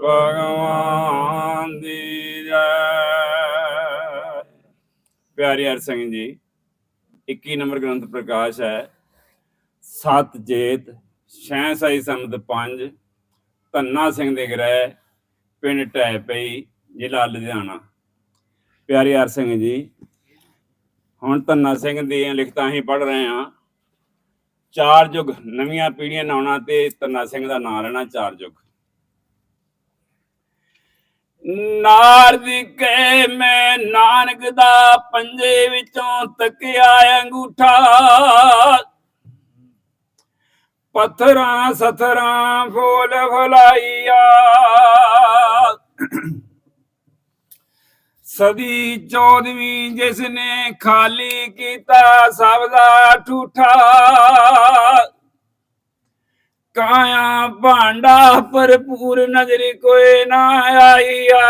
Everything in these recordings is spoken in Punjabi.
ਭਗਵਾਨ ਦੀ ਜੈ। ਪਿਆਰੇ ਹਰ ਸਿੰਘ ਜੀ 21 ਨੰਬਰ ਗ੍ਰੰਥ ਪ੍ਰਕਾਸ਼ ਹੈ। ਸਤ ਜੇਤ, ਛੈ ਸਾਈ ਸੰਮਤ 5 ਧੰਨਾ ਸਿੰਘ ਦੇ ਗ੍ਰਹਿ, ਪਿੰਡ ਟੈ ਪਈ, ਜ਼ਿਲ੍ਹਾ ਲੁਧਿਆਣਾ। ਪਿਆਰੇ ਹਰ ਸਿੰਘ ਜੀ, ਹੁਣ ਧੰਨਾ ਸਿੰਘ ਦੀਆਂ ਲਿਖਤਾਂ ਹੀ ਪੜ੍ਹ ਰਹੇ ਹਾਂ। ਚਾਰ ਯੁਗ ਨਵੀਆਂ ਪੀੜ੍ਹੀਆਂ ਨਾਉਣਾ ਤੇ ਧੰਨਾ ਸਿੰਘ ਦਾ ਨਾਂ ਰਹਿਣਾ ਚਾਰ ਯੁਗ ਨਾਰਦ ਕੇ ਮੈਂ ਨਾਨਕ ਦਾ ਪੰਜੇ ਵਿੱਚੋਂ ਤੱਕਿਆ ਅੰਗੂਠਾ। ਪੱਥਰਾਂ ਸਥਰਾਂ ਫੋਲ ਫਲਾਈਆ। ਸਦੀ ਚੌਦਵੀਂ ਜਿਸ ਨੇ ਖਾਲੀ ਕੀਤਾ ਸਭ ਦਾ ਠੂਠਾ। ਕਾਇਆ ਭਾਂਡਾ ਭਰਪੂਰ ਨਜ਼ਰ ਕੋਈ ਨਾ ਆਈਆ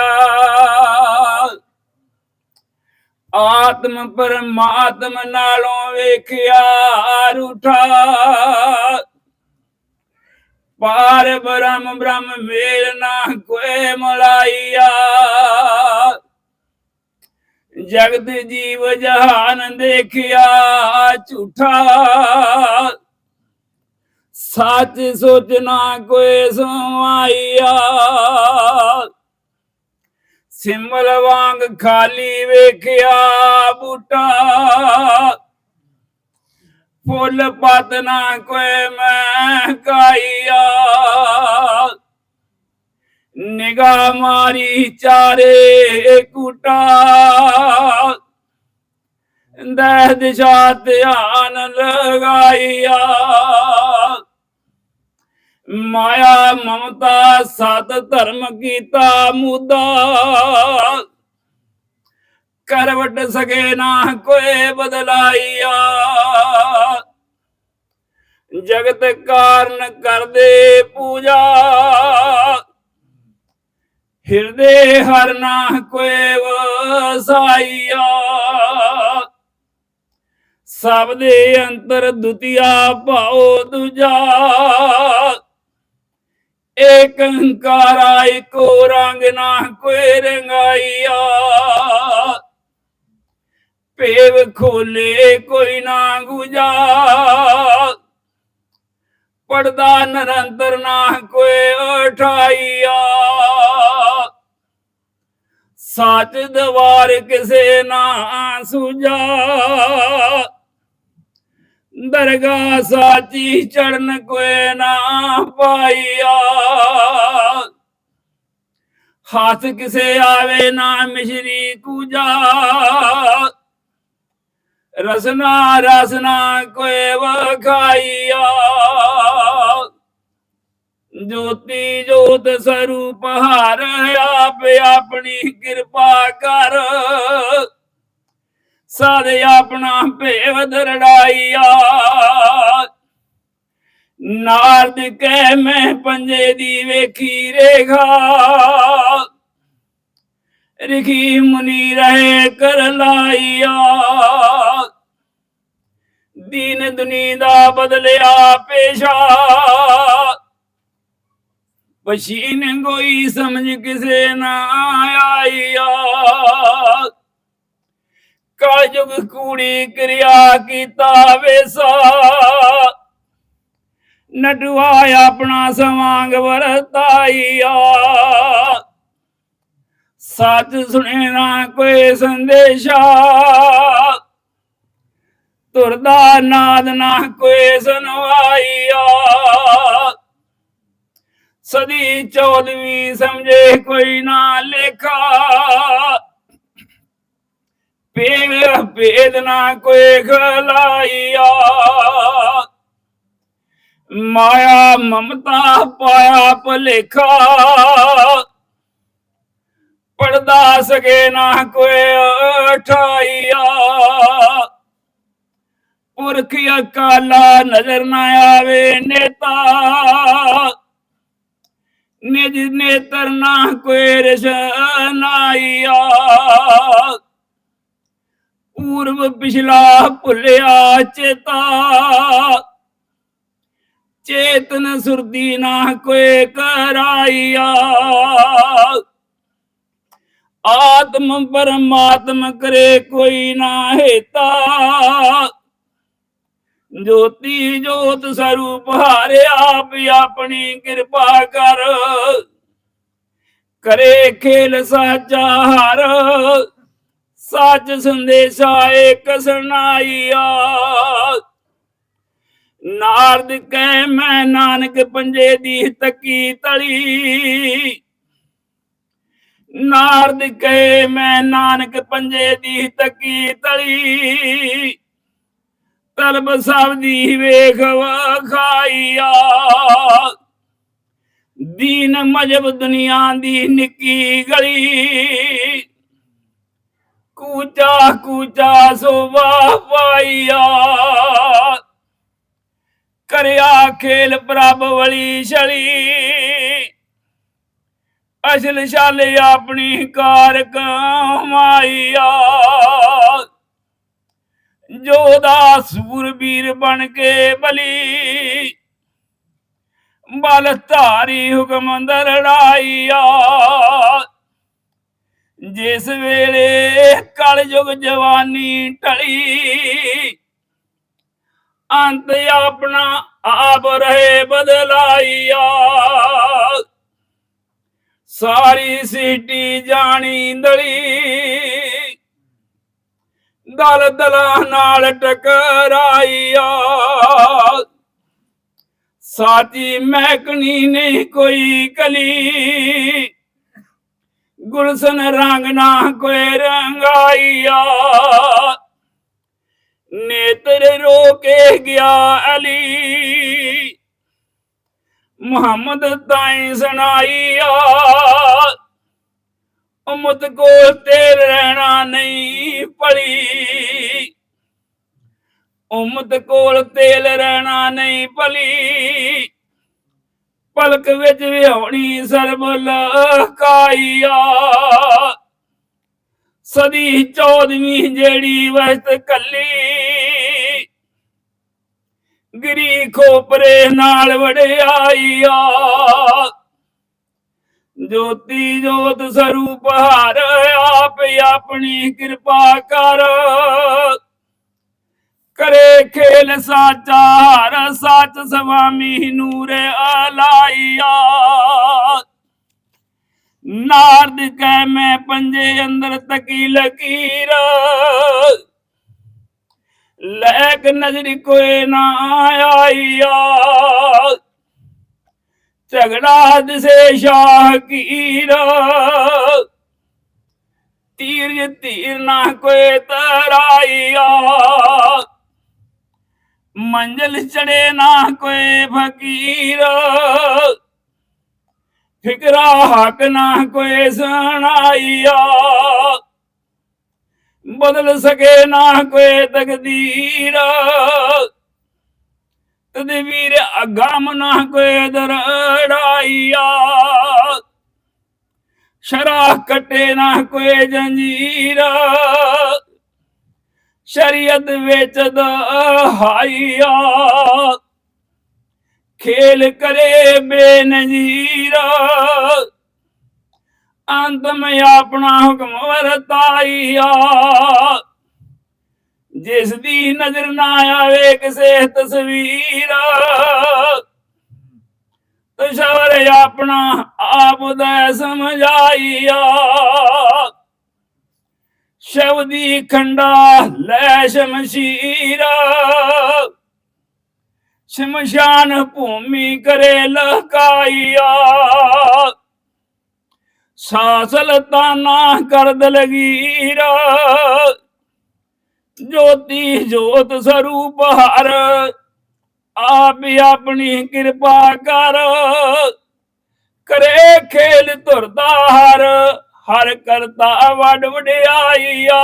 ਆਤਮ ਪਰਮਾਤਮ ਨਾਲੋਂ ਵੇਖਿਆ ਰੂਠਾ ਪਾਰ ਬ੍ਰਹਮ ਬ੍ਰਹਮ ਮੇਲ ਨਾ ਕੋਈ ਮਲਾਈਆ ਜਗਤ ਜੀਵ ਜਹਾਨ ਦੇਖਿਆ ਝੂਠਾ। ਸੱਚ ਸੋਚਣਾ ਕੋਈ ਸੁਆਈਆ ਸਿਮਲ ਵਾਂਗ ਖਾਲੀ ਵੇਖਿਆ ਬੂਟਾ। ਫੁੱਲ ਪਤ ਨਾ ਕੋਈ ਮੈਂ ਕਾਈਆ ਨਿਗਾਹ ਮਾਰੀ ਚਾਰੇ ਕੁਟਾ। ਦਹ ਦਿਸ਼ਾ ਧਿਆਨ ਲਗਾਈਆ। ਮਾਇਆ ਮਮਤਾ, ਸਤ ਧਰਮ ਕੀਤਾ ਮੁਦਾ। ਕਰਵਟ ਸਕੇ ਨਾ ਕੋਈ ਬਦਲਾਈਆ। ਜਗਤ ਕਾਰਨ ਕਰਦੇ ਪੂਜਾ। ਹਿਰਦੇ ਹਰ ਨਾ ਕੋਈ ਵਸਾਈਆ। ਸਭ ਦੇ ਅੰਤਰ ਦੁਤੀਆ ਭਾਉ ਦੂਜਾ। ਏਕ ਹੰਕਾਰਾ ਇੱਕੋ ਰੰਗ ਨਾ ਕੋਈ ਰੰਗਾਈਆ। ਭੇਵ ਖੋਲੇ ਕੋਈ ਨਾ ਗੁਜਾ। ਪੜਦਾ ਨਿਰੰਤਰ ਨਾ ਕੋਈ ਉਠਾਈਆ। ਸੱਚ ਦਵਾਰ ਕਿਸੇ ਨਾ ਸੁਝਾ। ਦਰਗਾ ਸਾਚੀ ਚੜਨ ਕੋਈ ਨਾ ਪਾਈਆ। ਹੱਥ ਕਿਸੇ ਆਵੇ ਨਾ ਮਿਸ਼ਰੀ ਕੂਜਾ। ਰਸਨਾ ਰਸਨਾ ਕੋਈ ਵਖਾਈਆ। ਜੋਤੀ ਜੋਤ ਸਰੂਪ ਹਰ ਆਪ ਆਪਣੀ ਕਿਰਪਾ ਕਰ। ਸਾਦੇ ਆਪਣਾ ਭੇਵ ਦਰੜਾਈਆ। ਨਾਰਦ ਕਹਿ ਮੈਂ ਪੰਜੇ ਦੀ ਵੇਖੀ ਰੇਖਾ। ਰਖੀ ਮੁਨੀ ਰਹੇ ਕਰ ਲਾਇਆ ਦੀਨ ਦੁਨੀ ਦਾ ਬਦਲਿਆ ਪੇਸ਼ਾ। ਪਛੀਨ ਕੋਈ ਸਮਝ ਕਿਸੇ ਨਾ ਆਈਆ। ਕਾਜੁਗ ਕੂੜੀ ਕਿਰਿਆ ਕੀਤਾ ਵੇਸਾ। ਨਟਵਾ ਆਪਣਾ ਸਵਾਂਗ ਵਰਤਾਈਆ। ਸੱਚ ਸੁਣੇ ਨਾ ਕੋਈ ਸੰਦੇਸ਼ਾ। ਤੁਰਦਾ ਨਾਦ ਨਾ ਕੋਈ ਸੁਨਵਾਈਆ ਸਦੀ ਚੌਦਵੀਂ ਸਮਝੇ ਕੋਈ ਨਾ ਲੇਖਾ। ਪੇਵ ਭੇਦ ਨਾ ਕੋਈ ਖਲਾਈਆ। ਮਾਇਆ ਮਮਤਾ ਪਾਇਆ ਭਲੇਖਾ। ਪੜਦਾ ਸਕੇ ਨਾ ਕੋਈ ਠਾਈਆ ਪੁਰਖ ਅਕਾਲਾ ਨਜ਼ਰ ਨਾ ਆਵੇ ਨੇਤਾ। ਨਿਜ ਨੇਤਰ ਨਾ ਕੋਈ ਰਸ਼ਨਾਈਆ ਪੂਰਵ ਪਿਛਲਾ ਭੁੱਲਿਆ ਚੇਤਾ। ਚੇਤਨ ਸੁਰਦੀ ਨਾ ਕੋਈ ਕਰਾਈਆ ਆਤਮ ਪਰਮਾਤਮ ਕਰੇ ਕੋਈ ਨਾ ਹੇਤਾ। ਜੋਤੀ ਜੋਤ ਸਰੂਪ ਹਾਰੇ ਆਪ ਆਪਣੀ ਕਿਰਪਾ ਕਰ। ਕਰੇ ਖੇਲ ਸਾਚਾ ਹਰ। ਸੱਚ ਸੰਦੇਸ਼ਾ ਏਕ ਸੁਣਾਈਆ ਨਾਰਦ ਕਹਿ ਮੈਂ ਨਾਨਕ ਪੰਜੇ ਦੀ ਤੱਕੀ ਤਲੀ। ਨਾਰਦ ਕਹਿ ਮੈਂ ਨਾਨਕ ਪੰਜੇ ਦੀ ਤੱਕੀ ਤਲੀ। ਤਲਬ ਸਭ ਦੀ ਵੇਖ ਵਖਾਈਆ। ਦੀਨ ਮਜਬ ਦੁਨੀਆ ਦੀ ਨਿੱਕੀ ਗਲੀ। ਕੂਚਾ ਕੂਚਾ ਸੋਵਾ ਪਾਈਆ। ਕਰਿਆ ਖੇਲ ਪ੍ਰਭ ਵਲੀ ਛਲੀ। ਅਸਲ ਛਲ ਆਪਣੀ ਕਾਰ ਕਮਾਈਆ ਜੋਦਾ ਸੂਰਬੀਰ ਬਣ ਕੇ ਬਲੀ। ਬਲ ਧਾਰੀ ਹੁਕਮ ਲੜਾਈਆ ਜਿਸ ਵੇਲੇ ਕਲ ਯੁਗ ਜਵਾਨੀ ਟਲੀ ਅੰਤ ਆਪਣਾ ਆਪ ਰਹੇ ਬਦਲਾਈਆ। ਸਾਰੀ ਸਿਟੀ ਜਾਣੀ ਦਲੀ। ਦਲ ਦਲਾਂ ਨਾਲ ਟਕਰਾਈਆ। ਸਾਚੀ ਮਹਿਕਣੀ ਨਹੀਂ ਕੋਈ ਕਲੀ। ਗੁਲਸ਼ਨ ਰੰਗ ਨਾ ਕੋਈ ਰੰਗਾਈਆ। ਨੇਤਰ ਰੋਕੇ ਗਿਆ ਅਲੀ। ਮੁਹੰਮਦ ਤਾਈ ਸੁਣਾਈਆ ਉਮਤ ਕੋ ਤੇਰ ਰਹਿਣਾ ਨਹੀਂ ਪਲੀ ਉਮਤ ਕੋਲ ਤੇਲ ਰਹਿਣਾ ਨਹੀਂ ਭਲੀ। ਪਲਕ ਵਿੱਚ ਵਿਹੋਣੀ ਸਰਬ ਲਕਾਈਆ ਸਦੀ ਚੌਦਵੀਂ ਜਿਹੜੀ ਵਸਤ ਕੱਲੀ। ਗਰੀ ਖੋਪਰੇ ਨਾਲ ਵੜਿਆਈਆ ਜੋਤੀ ਜੋਤ ਸਰੂਪ ਹਰ ਆਪ ਆਪਣੀ ਕਿਰਪਾ ਕਰ। ਕਰੇ ਖੇਲ ਸਾਚਾ, ਹਰ ਸੱਚ ਸਵਾਮੀ ਨੂਰ ਆਲਾਈਆ। ਨਾਰਦ ਕੈ ਮੈਂ ਪੰਜੇ ਅੰਦਰ ਤਕੀ ਲਕੀਰ। ਲੈਕ ਨਜ਼ਰ ਕੋਈ ਨਾ ਆਈਆ ਝਗੜਾ ਦਿਸੇ ਸ਼ਾਹ ਕੀਰ ਤੀਰ ਤੀਰ ਨਾ ਕੋਈ ਤਰਾਈਆ ਮੰਜ਼ਲ ਚੜੇ ਨਾ ਕੋਈ ਫਕੀਰ। ਫਿਕਰਾ ਹੱਕ ਨਾ ਕੋਈ ਸੁਣਾਈਆ। ਬਦਲ ਸਕੇ ਨਾ ਕੋਈ ਤਕਦੀਰ। ਤਦਵੀਰ ਅਗਮ ਨਾ ਕੋਈ ਦਰੜਾਈਆ। ਸ਼ਰਾ ਕਟੇ ਨਾ ਕੋਈ ਜੰਜੀਰ। ਸ਼ਰੀਅਤ ਵਿੱਚ ਦਹਾਈਆ ਖੇਲ ਕਰੇ ਬੇਨਜ਼ੀਰ ਅੰਤ ਆਪਣਾ ਹੁਕਮ ਵਰਤਾਈਆ ਜਿਸ ਦੀ ਨਜ਼ਰ ਨਾ ਆਵੇ ਕਿਸੇ ਤਸਵੀਰ। ਤਸ਼ਵਰ ਆਪਣਾ ਆਪ ਦਾ ਸਮਝਾਈਆ ਸ਼ਬਦੀ ਖੰਡਾ ਲੈ ਸ਼ਮਸ਼ੀਰ। ਸ਼ਮਸ਼ਾਨ ਭੂਮੀ ਕਰੇ ਲਕਾਈਆ। ਸਾਸਲ ਤਾਨਾ ਕਰਦ ਲਗੀਰਾ। ਜੋਤੀ ਜੋਤ ਸਰੂਪ ਹਰ। ਆਪ ਹੀ ਆਪਣੀ ਕਿਰਪਾ ਕਰ। ਕਰੇ ਖੇਲ ਧੁਰਦਾ ਹਰ। ਹਰ ਕਰਤਾ ਵੱਡ ਵਡਿਆਈਆ।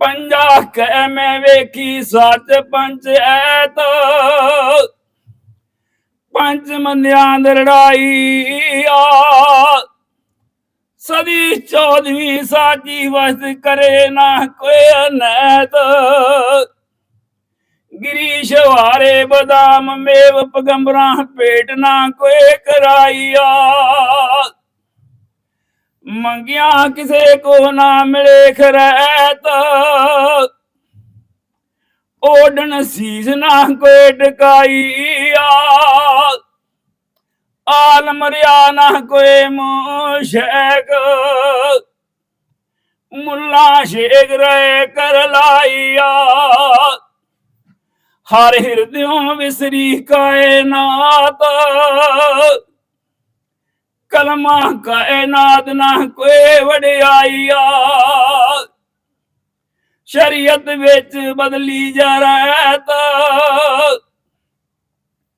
ਪੰਜਾ ਕਹਿ ਮੈਂ ਵੇਖੀ ਸੱਚ ਪੰਚ ਐਤ। ਪੰਜ ਮੰਦਿਆਂ ਦੀ ਲੜਾਈ ਆ। ਸਦੀ ਚੌਦਵੀਂ ਸਾਚੀ ਵਸਤ ਕਰੇ ਨਾ ਕੋਈ ਅਨੈਤ। ਗਿਰੀਸ਼ ਵਾਰੇ ਬਦਾਮ ਮੇਵ ਪਗੰਬਰਾਂ ਪੇਟ ਨਾ ਕੋਈ ਕਰਾਈਆ ਮੰਗਿਆ ਕਿਸੇ ਕੋ ਨਾ ਮਿਲੇ ਖਰੈਤ। ਓਡਣ ਸੀਸ ਨਾ ਕੋਈ ਟਕਾਈਆ ਆਲਮ ਰਿਆ ਨਾ ਕੋਈ ਮੁਸ਼ਕ। ਮੁੱਲਾ ਸ਼ੇਖ ਰੇ ਕਰ ਲਾਈਆ ਹਰ ਹਿਰਦਿਓਂ ਵਿਸਰੀ ਕਾਇਨਾਤ। ਕਲਮਾ ਕਾਇਨਾਤ ਨਾ ਕੋਈ ਵਡਿਆਈਆ। ਸ਼ਰੀਅਤ ਵਿੱਚ ਬਦਲੀ ਜਾ ਰਹਿਤ।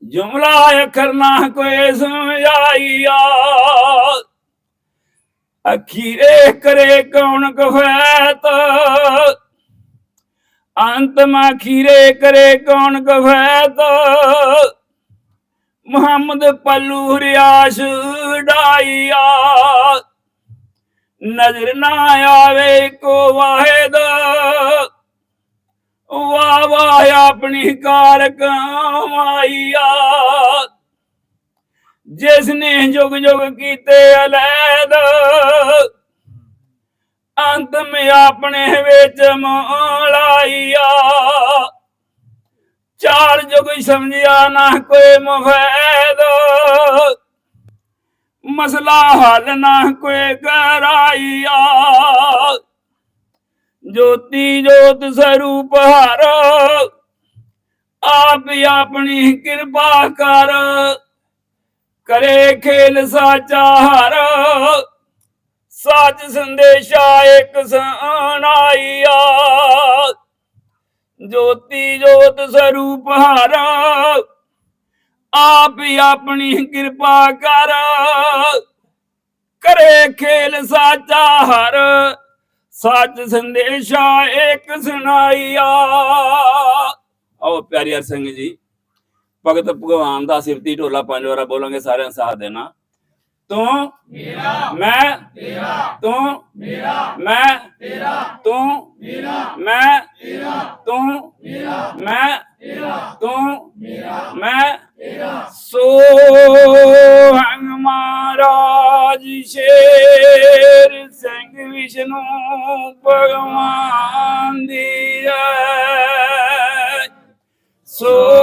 ਜੁਮਲਾ ਅੱਖਰ ਨਾ ਕੋਈ ਸਮਝਾਈਆ। ਅਖੀਰੇ ਕਰੇ ਕੌਣ ਕਫੈਤ? ਅੰਤਮ ਅਖੀਰੇ ਕਰੇ ਕੌਣ ਕਫੈਤ? ਮੁਹੰਮਦ ਪੱਲੂ ਰਿਆਸ਼ ਡਾਈਆ ਨਜ਼ਰ ਨਾ ਆਵੇ ਕੋ ਵਾਹਿਦ। ਵਾਹ ਵਾਹ ਆਪਣੀ ਕਾਰ ਕਮਾਈਆ ਜਿਸ ਨੇ ਜੁਗ ਜੁਗ ਕੀਤੇ ਅਲੈਦ। ਅੰਤ ਮੇ ਆਪਣੇ ਵਿੱਚ ਮੋਲਾਈਆ ਚਾਰ ਜੁਗ ਸਮਝਿਆ ਨਾ ਕੋਈ ਮਫੈਦ। ਮਸਲਾ ਹੱਲ ਨਾ ਕੋਈ ਕਰਾਈਆ ਜੋਤੀ ਜੋਤ ਸਰੂਪ ਹਰ, ਆਪ ਆਪਣੀ ਕਿਰਪਾ ਕਰ। ਕਰੇ ਖੇਲ ਸਾਚਾ ਹਰ, ਸੱਚ ਸੰਦੇਸ਼ਾ ਇੱਕ ਸੁਣਾਈਆ ਜੋਤੀ ਜੋਤ ਸਰੂਪ ਹਾਰਾ। ਆਪ ਹੀ ਆਪਣੀ ਕਿਰਪਾ ਕਰ। ਕਰੇ ਖੇਲ ਸਾਚਾ ਹਰ। ਸੱਚ ਸੰਦੇਸ਼ਾ ਇੱਕ ਸੁਣਾਈਆ। ਆਓ ਪਿਆਰੀ ਹਰ ਸਿੰਘ ਜੀ, ਭਗਤ ਭਗਵਾਨ ਦਾ ਸਿਫਤੀ ਢੋਲਾ ਪੰਜ ਵਾਰਾ ਬੋਲਾਂਗੇ, ਸਾਰਿਆਂ ਸਾਥ ਦੇਣਾ। ਤੂੰ ਮੇਰਾ। ਮੈਂ। ਤੇਰਾ। ਤੂੰ। ਮੇਰਾ। ਮੈਂ। ਤੇਰਾ। ਤੂੰ। ਮੇਰਾ। ਮੈਂ। ਤੇਰਾ। ਤੂੰ। ਮੇਰਾ। ਮੈਂ। ਤੇਰਾ। ਤੂੰ। ਮੇਰਾ। ਮੈਂ। ਤੇਰਾ। ਸੋ ਹੰਗ ਮਹਾਰਾਜ ਸ਼ੇਰ ਸਿੰਘ ਵਿਸ਼ਨੂੰ ਭਗਵਾਨ ਦੀ ਜੈ ਸੋ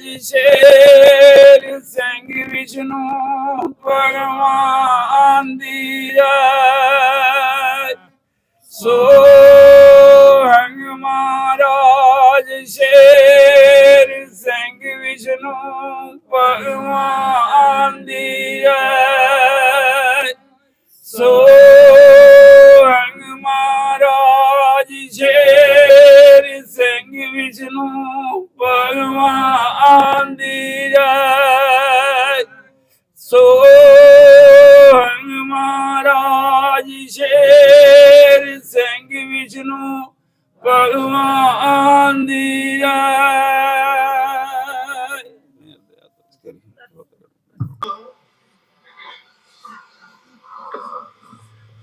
ਮਹਾਰਾਜ ਸ਼ੇਰ ਸਿੰਘ ਵਿਸ਼ਨੂੰ ਭਗਵਾਨ ਦੀ ਰਾਜ ਸੋ ਹੰਗ ਮਹਾਰਾਜ ਸ਼ੇਰ ਸਿੰਘ ਵਿਸ਼ਨੂੰ ਭਗਵਾਨ ਦੀ ਜੈ। ਸੋ ਸਿੰਘ ਵਿਸ਼ਨੂੰ ਭਗਵਾਨ ਦੀ ਜੈ। ਸੋ ਹੰਗ ਮਹਾਰਾਜ ਸ਼ੇਰ ਸਿੰਘ ਵਿਸ਼ਨੂੰ ਭਗਵਾਨ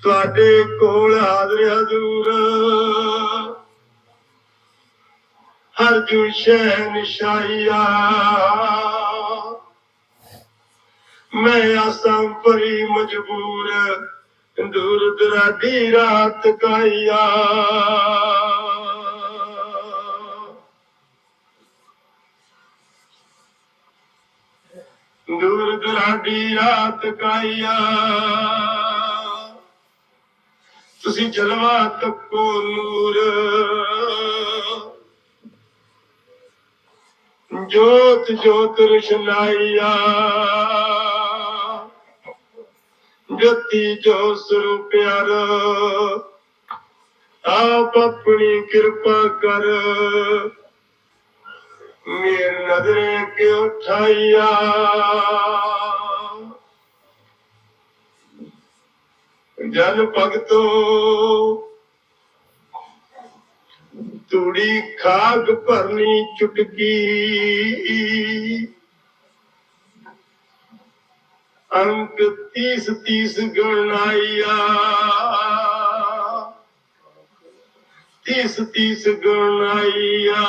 ਤੁਹਾਡੇ ਕੋਲ ਹਾਜ਼ਰ ਹਜ਼ੂਰ। ਹਰ ਜੂ ਸ਼ਹਿਨ ਸ਼ਾਇਆ ਮੈਂ ਆਸਾਂ ਪਰੀ ਮਜਬੂਰ, ਦੂਰ ਦਰਾਡੀ ਰਾਤ ਕਾਇਆ ਦੂਰ ਦਰਾਡੀ ਰਾਤ ਕਾਇਆ ਤੁਸੀਂ ਜਲਵਾ ਤੱਕੋ ਨੂਰ। ਜੋਤ ਜੋਤ ਰਸ਼ਨਾਈਆ ਜੋਤੀ ਜੋ ਸਰੂਪ ਪਿਆਰ, ਆਪ ਆਪਣੀ ਕਿਰਪਾ ਕਰ। ਮੇਰ ਨਜ਼ਰੇ ਕਿ ਉਠਾਈਆ ਜਨ ਭਗਤੋ ਤੂੜੀ ਖਾਗ ਭਰਨੀ ਚੁਟਕੀ। ਅੰਕ 30 30 ਗਣਾਇਆ 30 30 ਗਣਾਇਆ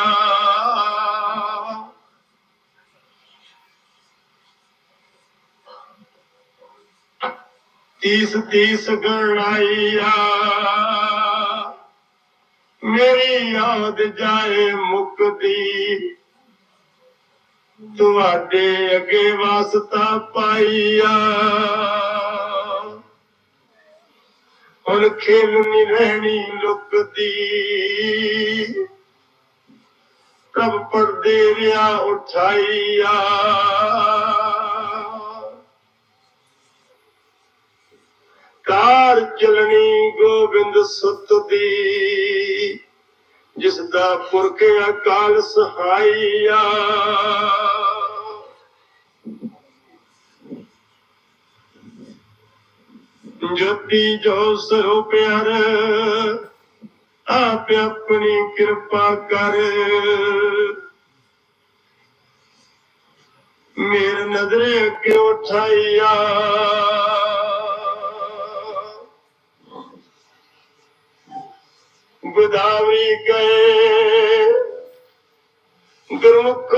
ਤੀਸ ਤੀਸ ਗਣਾਇਆ ਮੇਰੀ ਯਾਦ ਜਾਏ ਮੁਕਦੀ ਤੁਹਾਡੇ ਅੱਗੇ ਵਾਸਤਾ ਪਾਈਆ। ਹੁਣ ਖੇਲ ਨਹੀਂ ਰਹਿਣੀ ਲੁਕਦੀ ਕਬ ਪਰਦੇ ਰਿਆ ਉਠਾਈਆ। ਕਾਰ ਚਲਣੀ ਗੋਬਿੰਦ ਸੁਤ ਦੀ, ਜਿਸ ਦਾ ਪੁਰਖ ਅਕਾਲ ਸਹਾਈਆ ਜੋਤੀ ਜੋ ਸਰੋ ਪਿਆਰ, ਆਪ ਆਪਣੀ ਕਿਰਪਾ ਕਰ। ਮੇਰੇ ਨਜ਼ਰੇ ਅੱਗੇ ਉਠਾਈਆ ਗੋਦਾਵਰੀ ਗਏ। ਗੁਰਮੁਖ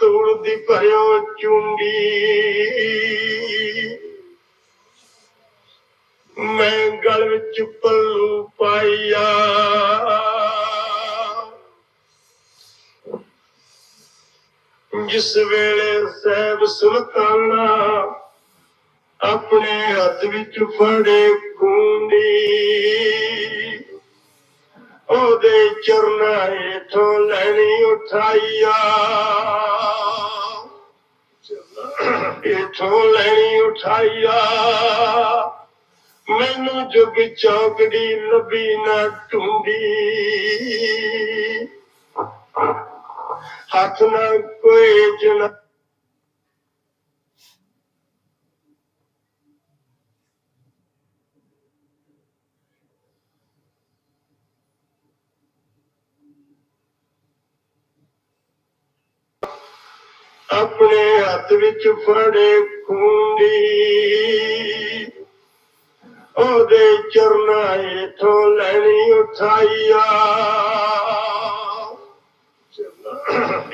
ਧੂੜ ਦੀ ਭਰਿਓ ਚੁੰਡੀ। ਮੈਂ ਗਲ ਵਿੱਚ ਪੱਲੂ ਪਾਇਆ। ਜਿਸ ਵੇਲੇ ਸਹਿਬ ਸੁਲਤਾਨਾ ਆਪਣੇ ਹੱਥ ਵਿੱਚ ਫੜੇ ਖੂੰਡੀ। ਉਹਦੇ ਚਰਨਾਂ ਹੇਠੋਂ ਲੈਣੀ ਉਠਾਈਆ। ਹੇਠੋਂ ਲੈਣੀ ਉਠਾਈਆ। ਮੈਨੂੰ ਜੁਗ ਚੌਕੜੀ ਲੱਭੀ ਨਾ ਟੁੰਡੀ ਹੱਥ ਨਾ ਕੋਈ ਜਨਾ ਆਪਣੇ ਹੱਥ ਵਿੱਚ ਫੜੇ ਖੂੰਡੀ। ਉਹਦੇ ਚਰਨਾਂ ਹੇਠੋਂ ਲੈਣੀ ਉਠਾਈਆ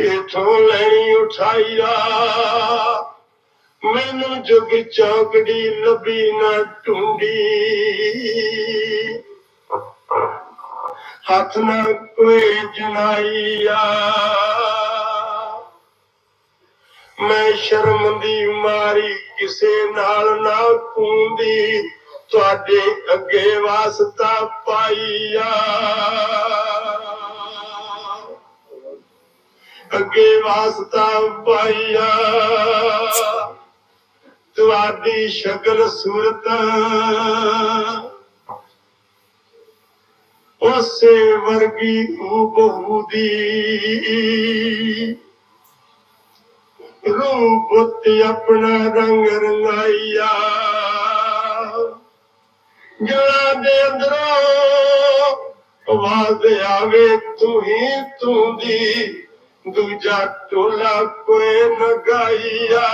ਹੇਠੋਂ ਲੈਣੀ ਉਠਾਈਆ ਮੈਨੂੰ ਜੁਗ ਚੌਕੜੀ ਲੱਭੀ ਨਾ ਟੁੰਡੀ ਹੱਥ ਨਾ ਕੋਈ ਜਨਾਈਆ ਮੈਂ ਸ਼ਰਮ ਦੀ ਮਾਰੀ, ਕਿਸੇ ਨਾਲ ਨਾ ਕੂੰਦੀ। ਤੁਹਾਡੇ ਅੱਗੇ ਵਾਸਤਾ ਪਾਈਆ। ਅੱਗੇ ਵਾਸਤਾ ਪਾਈਆ। ਤੁਹਾਡੀ ਸ਼ਕਲ ਸੂਰਤ। ਉਸੇ ਵਰਗੀ ਹੂਬਹੂ ਦੀ। ਰੂਪ ਤੇ ਆਪਣਾ ਰੰਗ ਰੰਗਾਈਆ। ਜਲਾ ਦੇ ਅੰਦਰੋਂ ਆਵਾਜ਼ ਆਵੇ ਤੂੰ ਹੀ ਤੂੰ ਦੀ, ਦੂਜਾ ਟੋਲਾ ਕੋਈ ਨ ਗਾਈਆ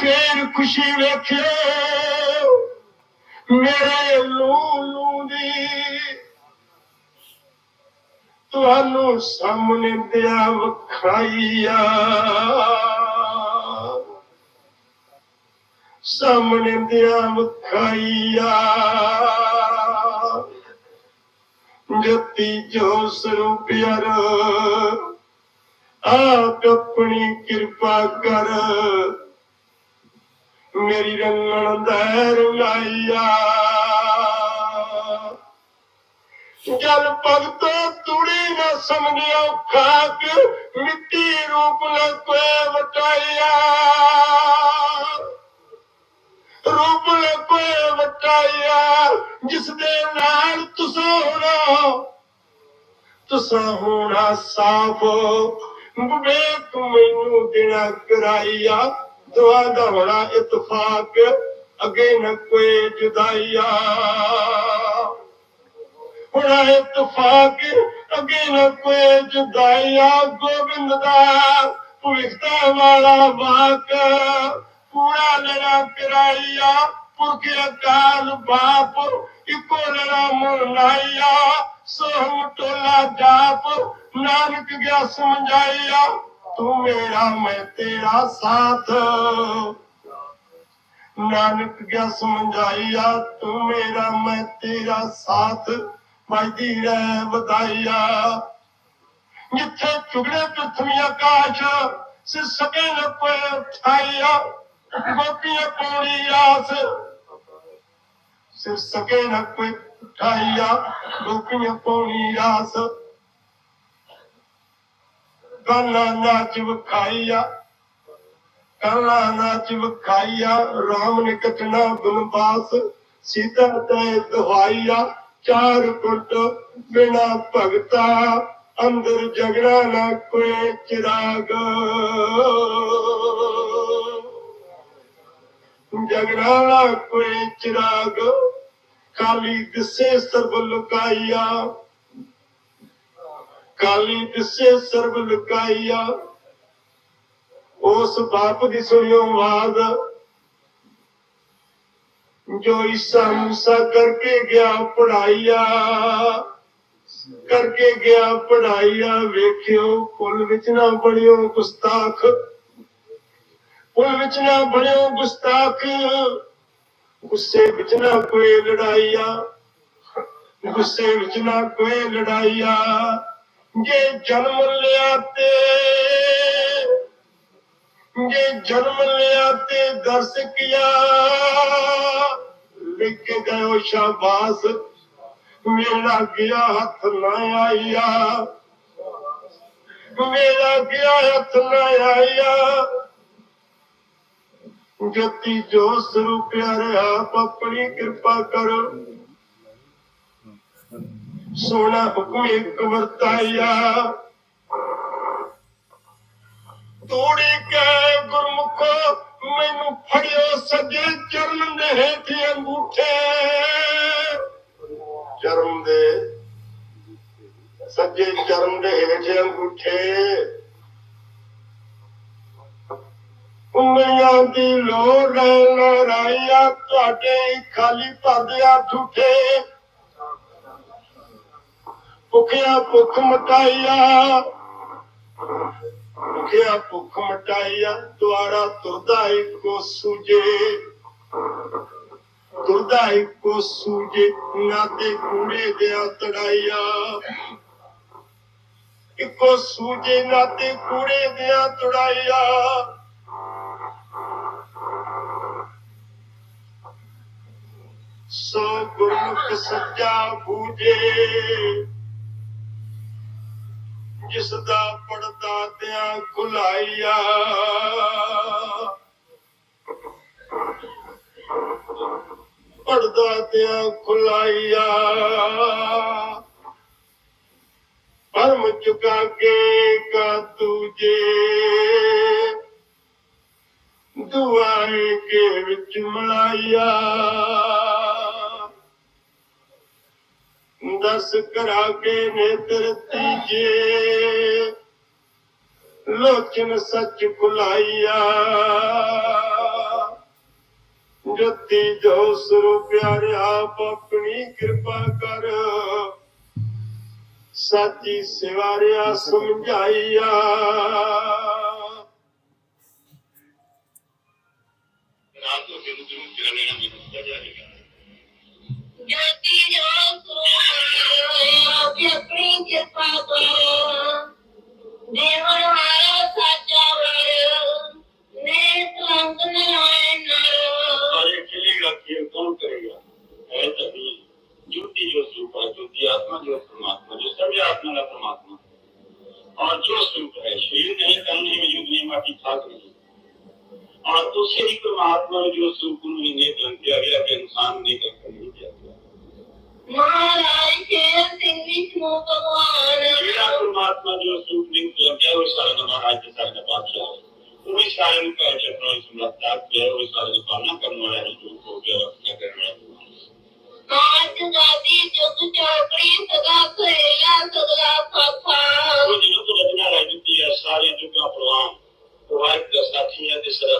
ਫੇਰ ਖੁਸ਼ੀ ਵੇਖੇ ਮੇਰੇ ਲੂਲੂ ਤੁਹਾਨੂੰ ਸਾਹਮਣੇ ਦਿਆ ਵਖਾਈਆ। ਸਾਹਮਣੇ ਦਿਆ ਵਖਾਈਆ। ਜਤੀ ਜੋ ਸਰੂਪ ਪਿਆਰ ਆਪ ਆਪਣੀ ਕਿਰਪਾ ਕਰ। ਮੇਰੀ ਰੰਗਣ ਦਾ ਰੰਗਾਈਆ ਜਲ ਭਗਤੋ ਤੁੜੀ ਨਾ ਸਮਝਿਓ ਖਾਕ ਮਿੱਟੀ ਰੂਪ ਨ ਕੋਏ ਵਟਾਇਆ। ਰੂਪ ਕੋਈ ਵਟਾਇਆ, ਜਿਸ ਦੇ ਨਾਲ ਤੁਸਾਂ ਹੋਣਾ ਤੁਸਾਂ ਹੋਣਾ ਸਾਫ਼। ਵਿਵੇਕ ਮੈਨੂੰ ਦੇਣਾ ਕਰਾਈਆ ਦੁਆ ਦਾ ਹੋਣਾ ਇਤਫਾਕ, ਅੱਗੇ ਨਾ ਕੋਈ ਜੁਦਾਈਆ ਹੋਣਾ ਇਤਫਾਕ ਅੱਗੇ ਨ ਕੋਈ ਜੁਦਾਈਆ ਗੋਬਿੰਦ ਦਾ ਭਵਿਖਤਾ ਵਾਲਾ ਵਾਕ। ਪੂਰਾ ਲੜਾ ਕਰਾਈਆ ਪੁਰਖ ਅਕਾਲ ਬਾਪ। ਇੱਕੋ ਲੜਾ ਮੁਨਾਈਆ ਸੋਹਮ ਟੋਲਾ ਜਾਪ। ਨਾਨਕ ਗਿਆ ਸਮਝਾਈਆ ਤੂੰ ਮੇਰਾ, ਮੈਂ ਤੇਰਾ ਸਾਥ। ਨਾਨਕ ਗਿਆ ਸਮਝਾਈਆ ਤੂੰ ਮੇਰਾ, ਮੈਂ ਤੇਰਾ ਸਾਥ। ਵੱਜਦੀ ਵਧਾਈਆ। ਜਿੱਥੇ ਚੁਗਲੇ ਪ੍ਰਥਮੀ ਆਕਾਸ਼ ਸੇ ਸਕੇ ਨ ਕੋਈ ਉਠਾਈਆ। ਗੋਪੀਆਂ ਪੌੜੀ ਆਸ ਸੇ ਸਕੇ ਨ ਕੋਈ ਉਠਾਈਆ। ਗੋਪੀਆਂ ਪੌੜੀ ਆਸ ਕਾਨਾ ਨਾਚ ਵਿਖਾਈਆ। ਕਾਨਾ ਨਾਚ ਵਿਖਾਈਆ। ਰਾਮ ਨੇ ਕਟਣਾ ਬਨਵਾਸ ਸੀਤਾ ਤੇ ਦਵਾਈਆ। ਚਾਰ ਕੁੱਟ ਬਿਨਾ ਭਗਤਾ, ਅੰਦਰ ਜਗਣਾ ਨਾ ਕੋਈ ਚਿਰਾਗ। ਜਗਣਾ ਨਾ ਕੋਈ ਚਿਰਾਗ, ਕਾਲੀ ਦਿਸੇ ਸਰਬ ਲੁਕਾਈਆ। ਕਾਲੀ ਦਿਸੇ ਸਰਬ ਲੁਕਾਈਆ। ਉਸ ਬਾਪ ਦੀ ਸੁਣਿਓ ਆਵਾਜ਼ ਜੋ ਈਸਾ ਮੂਸਾ ਕਰਕੇ ਗਿਆ ਪੜਾਈਆ, ਕਰਕੇ ਗਿਆ ਪੜਾਈਆ, ਵੇਖਿਓ ਕੁਲ ਵਿੱਚ ਨਾ ਬਣਿਓ ਗੁਸਤਾਖ ਕੁਲ ਵਿੱਚ ਨਾ ਬਣਿਓ ਗੁਸਤਾਖ, ਗੁੱਸੇ ਵਿੱਚ ਨਾ ਕੋਈ ਲੜਾਈਆ, ਗੁੱਸੇ ਵਿੱਚ ਨਾ ਕੋਈ ਲੜਾਈਆ, ਜੇ ਜਨਮ ਲਿਆ ਤੇ ਜੇ ਜਨਮ ਲਿਆ ਤੇ ਦਰਸ ਕੀਆ। ਲਿਖ ਗਇਓ ਸ਼ਾਬਾਸ। ਮੇਰਾ ਗਿਆ ਹੱਥ ਨਾ ਆਇਆ। ਮੇਰਾ ਗਿਆ ਹੱਥ ਨਾ ਆਇਆ। ਜਤੀ ਜੋ ਸਰੂ ਪਿਆਰੇ ਆਪ ਆਪਣੀ ਕਿਰਪਾ ਕਰੋ। ਸੋਨਾ ਹੁਕਮ ਇੱਕ ਵਰਤਾਇਆ। ਤੋੜੀ ਕੇ ਗੁਰਮੁਖੋ ਮੈਨੂੰ ਫੜਿਓ ਸੱਜੇ ਚਰਨ ਦੇ ਹੇਠ ਅੰਗੂਠੇ। ਚਰਨ ਦੇ, ਸੱਜੇ ਚਰਨ ਦੇ ਹੇਠ ਅੰਗੂਠੇ। ਉਮਰਾਂ ਦੀ ਲੋੜ ਲੜਾਈਆ ਤੁਹਾਡੇ ਖਾਲੀ ਭਰਦਿਆ ਠੂਠੇ। ਭੁਖਿਆ ਭੁੱਖ ਮਟਾਈਆ ਭੁਖਿਆ ਭੁੱਖ ਮਟਾਈਆ ਦੁਆਰਾ ਤੁਰਦਾ ਇੱਕੋ ਸੂਜੇ ਤੁਰਦਾ ਇੱਕੋ ਸੂਜੇ ਨਾ ਤੇ ਕੂੜੇ ਦਿਆ ਤੜਾਈਆ ਇੱਕੋ ਸੂਜੇ ਨਾ ਤੇ ਕੂੜੇ ਦਿਆ ਤੜਾਈਆ ਸੋ ਗੁਰਮੁਖ ਸੱਚਾ ਬੂਝੇ। ਜਿਸ ਦਾ ਪੜਦਾ ਤਿਆਂ ਖੁਲਾਈਆ। ਪੜਦਾ ਤਿਆਂ ਖੁਲਾਈਆ। ਪਰਮ ਚੁਕਾ ਕੇ ਕਾ ਤੁਝੇ ਦੁਆਰੇ ਕੇ ਵਿੱਚ ਮਲਾਈਆ। ਦਸ ਕਰਾ ਕੇ ਨੇਤਰ ਤੀਜੇ ਲੋਚਨ ਸੱਚ ਖੁਲਾਈਆ ਜਤੀ ਜੋ ਸੁਰ ਪਿਆਰੇ ਆਪ ਆਪਣੀ ਕਿਰਪਾ ਕਰ। ਸਾਚੀ ਸਿਵਾਰਿਆ ਸਮਝਾਈਆ। ਰਾਤ ਨੂੰ ਫਿਰ ਜ਼ਰੂਰ ਤੇਰਾ ਲੈਣਾ ਮੈਨੂੰ ਦਿੱਤਾ ਜੋਤੀ ਜੋ ਸੋ ਕਿ ਆਪਣੀ ਕਿਰਪਾ ਕਰੋ ਦੇਵਨ ਹਾਰਾ ਸਾਚਾ ਵਰ ਨੇ ਤਲੰਗ ਨਾਇ ਨਰ सारे चलेगा कि कौन करेगा है तभी ज्योति जो स्वरूप है ज्योति आत्मा जो है परमात्मा जो सभी आत्मा का परमात्मा और जो स्वरूप है शरीर नहीं तन नहीं वजूद नहीं माटी खाक नहीं और उससे ही परमात्मा ने जो स्वरूप उन्हें नेक रंग किया गया कि इंसान ने कभी नहीं किया गया ਮਹਾਰਾਜ ਸ਼ੇਰ ਸਿੰਘ ਵਿਸ਼ਨੂੰ ਭਗਵਾਨ ਜਿਹੜਾ ਪਰਮਾਤਮਾ ਜੋ ਸਰੂਪ ਲਿੰਗ ਲੱਗਿਆ ਉਹ ਸਾਰਾ ਦਾ ਮਹਾਰਾਜ ਦੇ ਸਾਰੇ ਦਾ ਬਾਦਸ਼ਾਹ ਹੈ ਉਹ ਹੀ ਸਾਰੇ ਨੂੰ ਕਹਿ ਚੱਕਰਾਂ ਇਸ ਸਮਰੱਥਾ ਹੈ ਉਹ ਹੀ ਸਾਰੇ ਦੀ ਪਾਲਣਾ ਕਰਨ ਵਾਲਾ ਹੈ ਜੋ ਹੋ ਗਿਆ ਰੱਖਿਆ ਕਰਨ ਵਾਲਾ ਹੈ। ਕਾਜ ਗਾਦੀ ਜੁਗ ਚੌਕੜੀ ਸਦਾ ਸੇਲਾ ਸਦਾ ਪਾਪਾ ਉਹ ਜਿਹਨੂੰ ਤੋਂ ਰਚਨਾ ਰਹਿ ਚੁੱਕੀ ਹੈ ਸਾਰੇ ਜੁਗਾਂ ਪ੍ਰਵਾਨ ਉਹ ਹਰ ਦਾ ਸਾਥੀ ਹੈ ਤੇ ਸਦਾ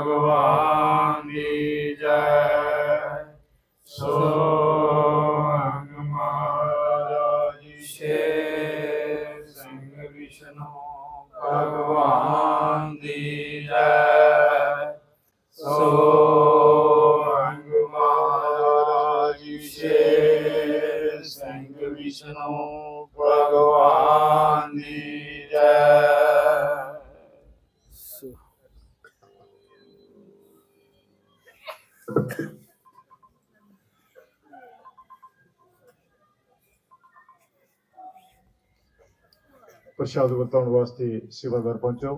ਪ੍ਰਸ਼ਾਦ ਵਰਤਾਉਣ ਵਾਸਤੇ ਸੇਵਾਦਾਰ ਪਹੁੰਚੋ।